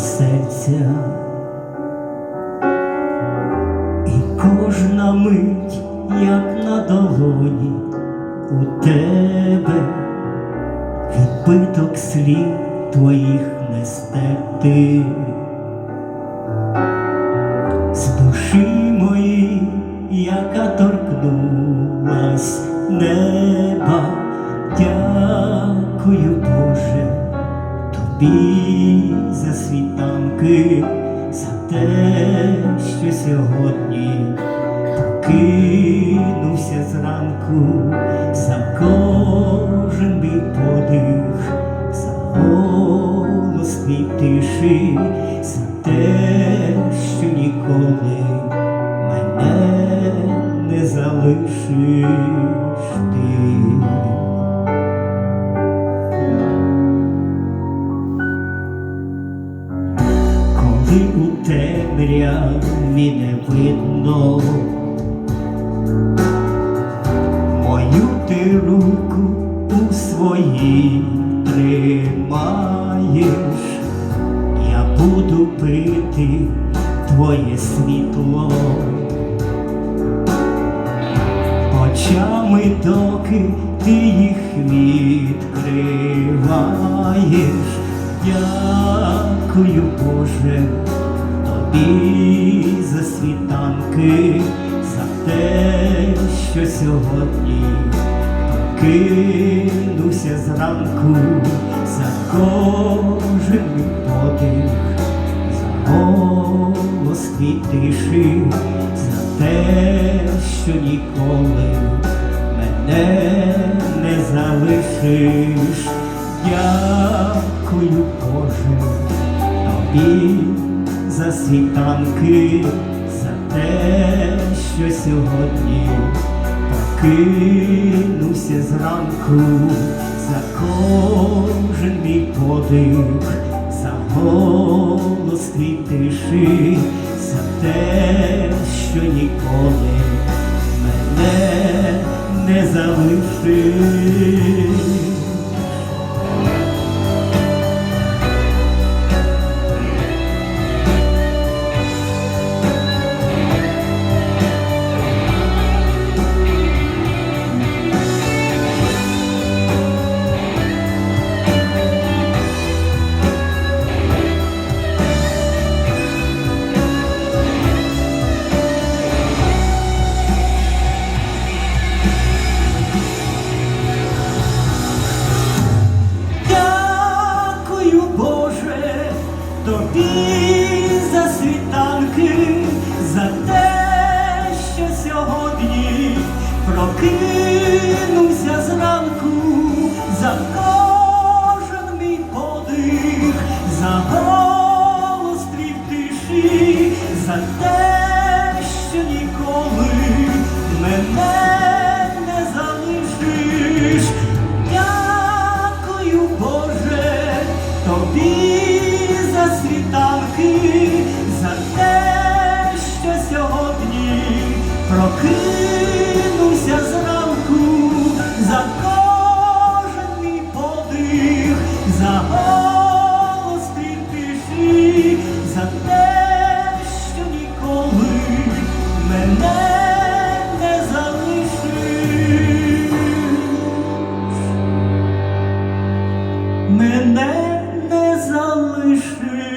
серця, і кожна мить, як на долоні, у тебе відбиток слів твоїх не стерти. З душі моїй, яка торкнулась не. Тобі за світанки, за те, що сьогодні прокинувся зранку, за кожен мій подих, за голос твій тиші, за те, що ніколи мене не залишиш ти. Коли у темряві не видно. Мою ти руку у своїй тримаєш, я буду пити твоє світло. Очами, доки ти їх відкриваєш. Дякую, Боже, тобі за світанки, за те, що сьогодні прокинувся зранку, за кожен мій подих, за голос твій тиші, за те, що ніколи мене не залишиш. Дякую, Боже, тобі за світанки, за те, що сьогодні прокинувся зранку, за кожен мій подих, за голос твій тиші, за те, що ніколи мене не залишиш. Тобі мене не залишиш мене не залишиш.